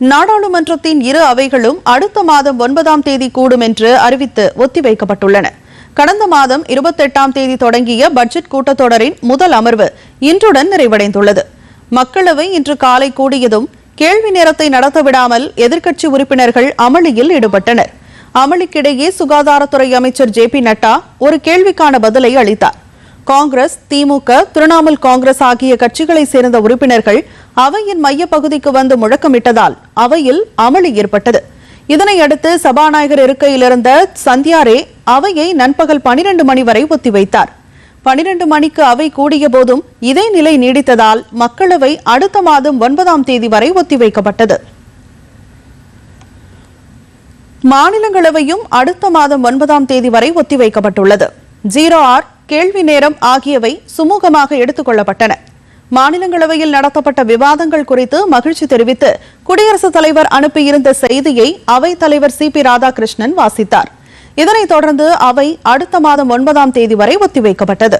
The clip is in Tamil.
நாடாளுமன்றத்தின் இரு அவைகளும் அடுத்த மாதம் ஒன்பதாம் தேதி கூடும் என்று அறிவித்து ஒத்திவைக்கப்பட்டுள்ளன. கடந்த மாதம் இருபத்தெட்டாம் தேதி தொடங்கிய பட்ஜெட் கூட்டத்தொடரின் முதல் அமர்வு இன்றுடன் நிறைவடைந்துள்ளது. மக்களவை இன்று காலை கூடியதும் கேள்வி நேரத்தை நடத்த விடாமல் எதிர்க்கட்சி உறுப்பினர்கள் அமளியில் ஈடுபட்டனர். அமளிக்கிடையே சுகாதாரத்துறை அமைச்சர் ஜே பி நட்டா ஒரு கேள்விக்கான பதிலை அளித்தார். காங்கிரஸ் திமுக திரிணாமுல் காங்கிரஸ் ஆகிய கட்சிகளைச் சேர்ந்த உறுப்பினர்கள் அவையின் மையப்பகுதிக்கு வந்து முழக்கமிட்டதால் அவையில் அமளி ஏற்பட்டது. இதனையடுத்து சபாநாயகர் இருக்கையில் இருந்த சந்தியாரே அவையை நண்பகல் பனிரெண்டு மணி வரை ஒத்திவைத்தார். பனிரெண்டு மணிக்கு அவை கூடிய போதும் இதே நிலை நீடித்ததால் மக்களவை அடுத்த மாதம் ஒன்பதாம் தேதி வரை ஒத்திவைக்கப்பட்டது. மாநிலங்களவையும் அடுத்த மாதம் ஒன்பதாம் தேதி வரை ஒத்திவைக்கப்பட்டுள்ளது. ஜீரோ ஆர் கேள்வி நேரம் ஆகியவை சுமூகமாக எடுத்துக் கொள்ளப்பட்டன. மாநிலங்களவையில் நடத்தப்பட்ட விவாதங்கள் குறித்து மகிழ்ச்சி தெரிவித்து குடியரசுத் தலைவர் அனுப்பியிருந்த செய்தியை அவைத் தலைவர் சி பி ராதாகிருஷ்ணன் வாசித்தார். இதனைத் தொடர்ந்து அவை அடுத்த மாதம் ஒன்பதாம் தேதி வரை ஒத்திவைக்கப்பட்டது.